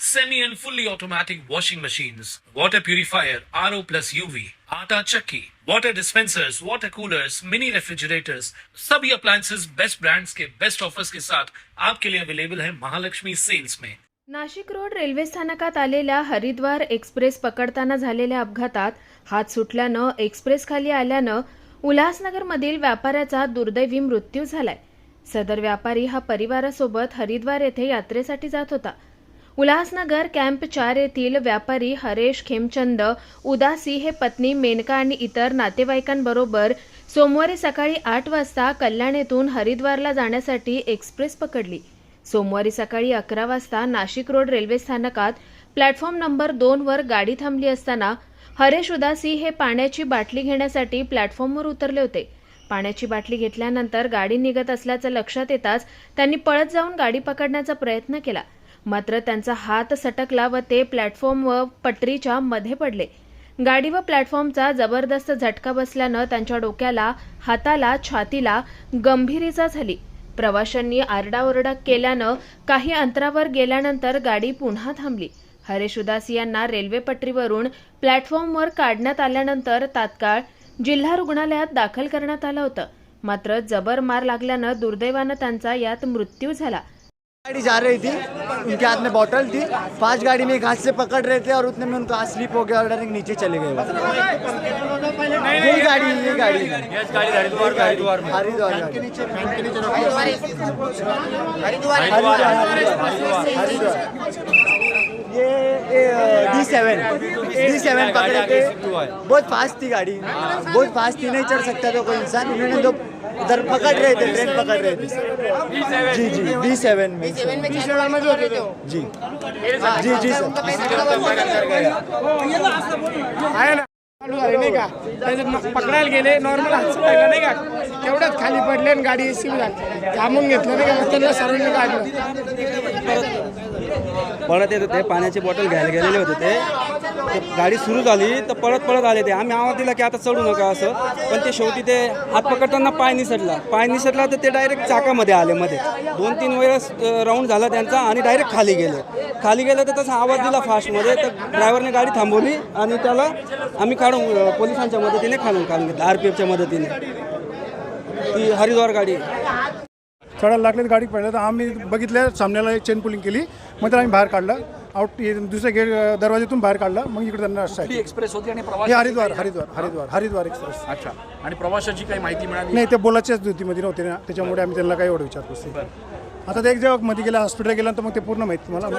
semi and fully automatic washing machines, water purifier, RO plus UV, आटा चक्की, water dispensers, water coolers, mini refrigerators, सभी appliances. Best brands के best offers के साथ आपके लिए अवेलेबल है महालक्ष्मी सेल्स में नाशिक रोड रेल्वे स्थानकात आलेल्या हरिद्वार एक्सप्रेस पकडताना झालेल्या अपघातात हात सुटल्यानं एक्सप्रेस खाली आल्यानं उल्हासनगरमधील व्यापाऱ्याचा दुर्दैवी मृत्यू झालाय. सदर व्यापारी हा परिवारासोबत हरिद्वार येथे यात्रेसाठी जात होता. उल्हासनगर कॅम्प चार येथील व्यापारी हरेश खेमचंद उदासी हे पत्नी मेनका आणि इतर नातेवाईकांबरोबर सोमवारी सकाळी आठ वाजता कल्याण येथून हरिद्वारला जाण्यासाठी एक्सप्रेस पकडली. सोमवारी सकाळी अकरा वाजता नाशिक रोड रेल्वे स्थानकात प्लॅटफॉर्म नंबर दोनवर गाडी थांबली असताना हरेश उदासी हे पाण्याची बाटली घेण्यासाठी प्लॅटफॉर्मवर उतरले होते. पाण्याची बाटली घेतल्यानंतर गाडी निघत असल्याचं लक्षात येताच त्यांनी पळत जाऊन गाडी पकडण्याचा प्रयत्न केला. मात्र त्यांचा हात सटकला व ते प्लॅटफॉर्म व पटरीच्या मध्ये पडले. गाडी व प्लॅटफॉर्मचा जबरदस्त झटका बसल्यानं त्यांच्या डोक्याला हाताला छातीला गंभीर इजा झाली. प्रवाशांनी आरडाओरडा केल्यानं काही अंतरावर गेल्यानंतर गाडी पुन्हा थांबली. हरेश उदासी यांना रेल्वे पटरीवरून प्लॅटफॉर्मवर काढण्यात आल्यानंतर तात्काळ जिल्हा रुग्णालयात दाखल करण्यात आलं होतं. मात्र जबर मार लागल्यानं दुर्दैवानं त्यांचा यात मृत्यू झाला. गाड़ी जा रही थी उनके हाथ में बॉटल थी। पाँच गाड़ी में एक हाथ से पकड़ रहे थे और उतने में उनका हाथ स्लिप हो गया और डायरेक्ट नीचे चले गए। ये गाड़ी ये गाड़ी। Haridwar. Haridwar. Haridwar. Seven D seven पकड़े थे। बहुत फास्ट थी गाड़ी. बहुत फास्ट थी नहीं चढ़ सकता था कोई इंसान। उन्होंने तो उधर पकड़ रहे थे ट्रेन पकड़ रहे थे। जी जी डी सेवन में। जी जी। जी नाही का? त्याच्यात मग पकडायला गेले नॉर्मल हात सुटायला नाही का? तेवढ्यात खाली पडले आणि गाडी एसी झाली थांबून घेतलं नाही का? त्यांना सर्वांनी काढलं पळत येत होते पाण्याची बॉटल घ्यायला गेलेले होते ते. गाडी सुरू झाली तर पळत पळत आले ते. आम्ही आवाज दिला की आता चढू नका असं. पण ते शेवटी ते हात पकडताना पाय निसटला. पाय निसटला तर ते डायरेक्ट चाकामध्ये आले मध्ये. दोन तीन वेळेस राऊंड झाला त्यांचा आणि डायरेक्ट खाली गेले. खाली गेलं तर तसा आवाज दिला फास्टमध्ये तर ड्रायव्हरने गाडी थांबवली आणि त्याला आम्ही काढून पोलिसांच्या मदतीने खालून काढून घेतलं आर पी एफच्या मदतीने. ती हरिद्वार गाडी. आहे. चढायला लागले तर गाडी पडलं तर आम्ही बघितलं सामन्याला एक चेन पुलिंग केली मग त्याला आम्ही बाहेर काढलं. आउट दुसऱ्या गेट दरवाज्यातून बाहेर काढलं मग इकडे त्यांना एक्सप्रेस होती आणि हे प्रवास हरिद्वार हरिद्वार हरिद्वार हरिद्वार एक्सप्रेस अच्छा. आणि प्रवाशाची काही माहिती मिळाली? नाही ते बोलाच्याच धुतीमध्ये नव्हते ना त्याच्यामुळे आम्ही त्यांना काही एवढं विचारपूस केली. आता ते एक जेव्हा मध्ये गेल्या हॉस्पिटल गेल्यानंतर मग ते पूर्ण माहिती तुम्हाला.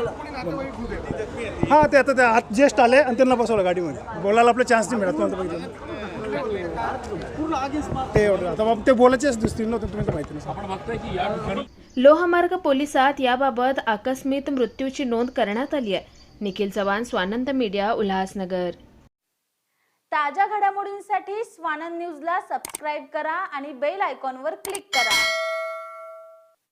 हां ते आता ते आत जेस्ट आले आणि त्यांना बसवलं गाडीमध्ये. बोलायला आपलं चान्स नाही मिळत नव्हतं बघितलं ते एवढं. आता नव्हतं तुम्ही तर माहिती लोहमार्ग पोलिसात याबाबत आकस्मिक मृत्यूची नोंद करण्यात आली आहे. निखिल चव्हाण स्वानंद मीडिया उल्हासनगर. ताज्या घडामोडींसाठी स्वानंद न्यूजला सबस्क्राईब करा आणि बेल आयकॉनवर क्लिक करा.